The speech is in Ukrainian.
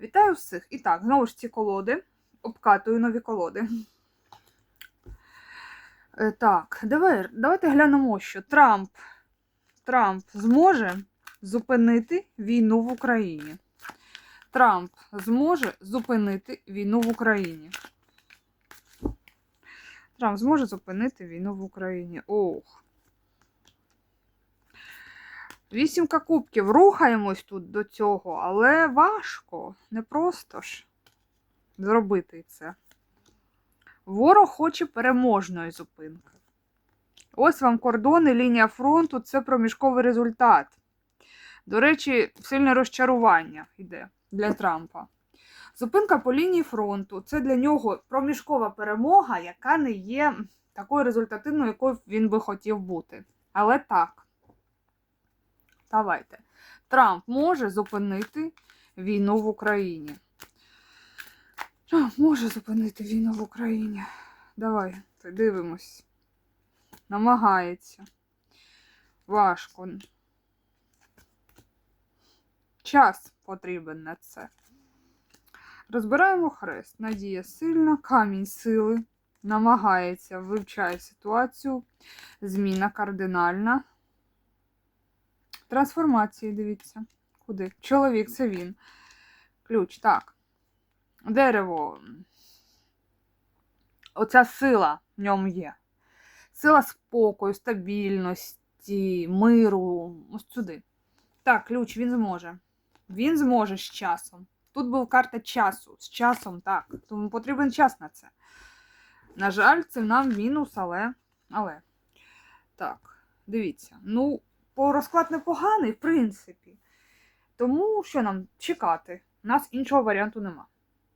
Вітаю всіх! І так, знову ж ці колоди. Обкатую нові колоди. Е, Так, давай, давайте глянемо, що Трамп, Трамп зможе зупинити війну в Україні. Трамп зможе зупинити війну в Україні. Трамп зможе зупинити війну в Україні. Ох. Вісімка кубків. Рухаємось тут до цього, але важко. Не просто ж зробити це. Ворог хоче переможної зупинки. Ось вам кордони, лінія фронту це проміжковий результат. До речі, сильне розчарування йде для Трампа. Зупинка по лінії фронту це для нього проміжкова перемога, яка не є такою результативною, якою він би хотів бути. Але так. Давайте. Трамп може зупинити війну в Україні. Трамп може зупинити війну в Україні. Давай, дивимось. Намагається. Важко. Час потрібен на це. Розбираємо хрест. Надія сильна, камінь сили. Намагається, вивчає ситуацію. Зміна кардинальна. Трансформації, дивіться. Куди? Чоловік це він. Ключ, так. Дерево. Оця сила в ньому є. Сила спокою, стабільності, миру. Ось сюди. Так, ключ він зможе. Він зможе з часом. Тут був карта часу. З часом, так. Тому потрібен час на це. На жаль, це нам мінус, але. Але. Так, дивіться. Ну, розклад непоганий, в принципі. Тому що нам чекати? У нас іншого варіанту нема.